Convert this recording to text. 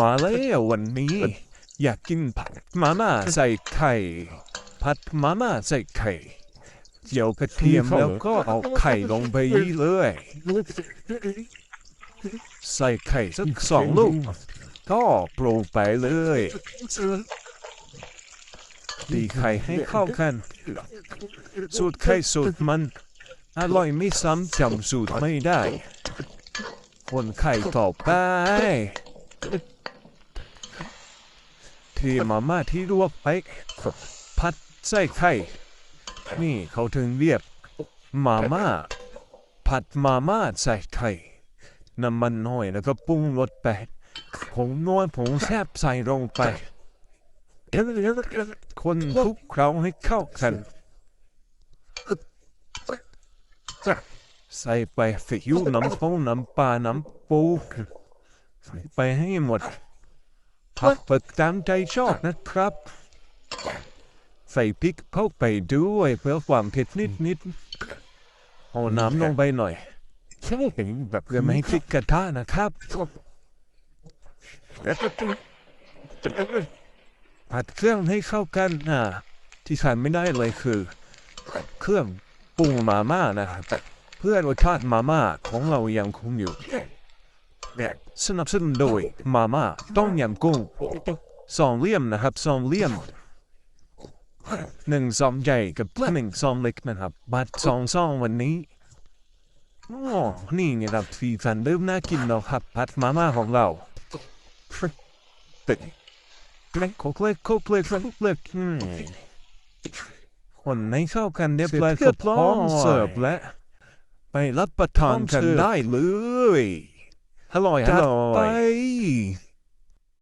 มาแล้ววันนี้ อยากกินผัดมาม่าใส่ไข่ ผัดมาม่าใส่ไข่เจียวกระเทียมแล้วก็เอาไข่ลงไปเลย ใส่ไข่สักสองลูก ก็ปรุงไปเลยตีไข่ให้เข้ากัน สูตรไข่สูตรมัน อร่อยไม่ซ้ำจำสูตรไม่ได้ คนไข่ต่อไปเที่มาม่าที่ลวกไปพัดใส่ไข่ นี่เขาถึงเรียกมาม่าผัดมาม่าใส่ไข่น้ำมันน้อยแล้วก็ปรุงรสไปผงนวลผงแซบใส่ลงไป คนคลุกเคล้าให้เข้ากัน ใส่ไปซีอิ๊วน้ำส้มน้ำปลาน้ำปู ไปให้หมดผักเปิดตามใจชอบนะครับ ใส่พริกเข้าไปด้วยเพื่อความเผ็ดนิดนิดๆเอาน้ำลงไปหน่อยใช่แบบเพื่อไม่ให้พริกกระทะนะครับผัดเครื่องให้เข้ากันนะที่ขาดไม่ได้เลยคือ เครื่องปรุงมาม่านะครับ เพื่อรสชาติมาม่าของเรายังคงอยู่ สนับสนุนโดยมาม่าต้มยำกุ้งสองเหลี่ยมนะครับสองเหลี่ยมหนึ่งซองใหญ่กับหนึ่งซองเล็กนะครับบัตรสองซองวันนี้อ๋อนี่ไงครับสีสันเริ่มน่ากินแล้วครับผัดมาม่าของเราตึกเล็กโคกเล็กโคกเล็กคุกเล็กคนให้เข้ากันเรียบร้อยก็พร้อมเสิร์ฟและไปรับประทานกันได้เลย อร่อยอร่อย